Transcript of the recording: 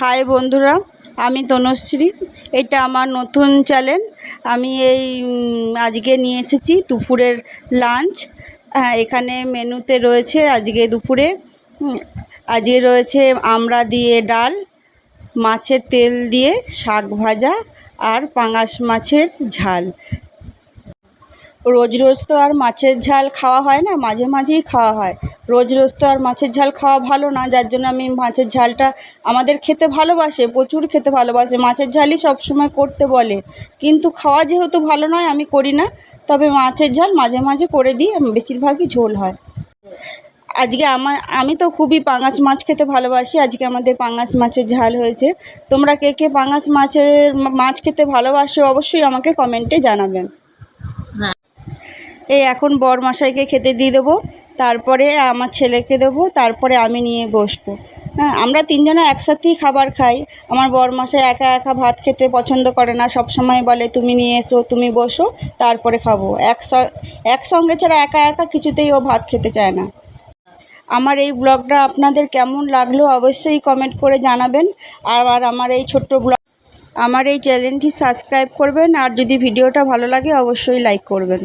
High বন্ধুরা, আমি তনুশ্রী। এটা আমার নতুন চ্যানেল আমি এই আজকে নিয়ে এসেছি দুপুরের লাঞ্চ হ্যাঁ এখানে মেনুতে রয়েছে আজকে দুপুরে আজকে রয়েছে আমড়া দিয়ে ডাল, মাছের তেল দিয়ে শাক ভাজা আর পাঙাশ মাছের ঝাল। রোজ রোজ তো আর মাছের ঝাল খাওয়া হয় না, মাঝে মাঝেই খাওয়া হয়। রোজ রোজ তো আর মাছের ঝাল খাওয়া ভালো না, যার জন্য আমি মাছের ঝালটা আমাদের খেতে ভালোবাসে, প্রচুর খেতে ভালোবাসে। মাছের ঝালই সবসময় করতে বলে। কিন্তু খাওয়া যেহেতু ভালো নয়, আমি করি না। তবে মাছের ঝাল মাঝে মাঝে করে দিই বেশিরভাগই ঝোল হয়। আজকে আমার, আমি তো খুবই পাঙাশ মাছ খেতে ভালোবাসি। আজকে আমাদের পাঙাশ মাছের ঝাল হয়েছে। তোমরা কে কে পাঙাশ মাছের মাছ খেতে ভালোবাসো অবশ্যই আমাকে কমেন্টে জানাবেন। এই এখন বর মশাইকে খেতে দিয়ে দেবো, তারপরে আমার ছেলেকে দেবো, তারপরে আমি নিয়ে বসবো। হ্যাঁ আমরা তিনজনে একসাথেই খাবার খাই। আমার বর মশাই একা একা ভাত খেতে পছন্দ করে না সব সময় বলে, তুমি নিয়ে এসো, তুমি বসো, তারপরে খাব। একস একসঙ্গে ছাড়া একা একা কিছুতেই ও ভাত খেতে চায় না। আমার এই ব্লগটা আপনাদের কেমন লাগল অবশ্যই কমেন্ট করে জানাবেন। আর আমার এই ছোট্ট ব্লগ, আমার এই চ্যানেলটি সাবস্ক্রাইব করবেন। আর যদি ভিডিওটা ভালো লাগে, অবশ্যই লাইক করবেন।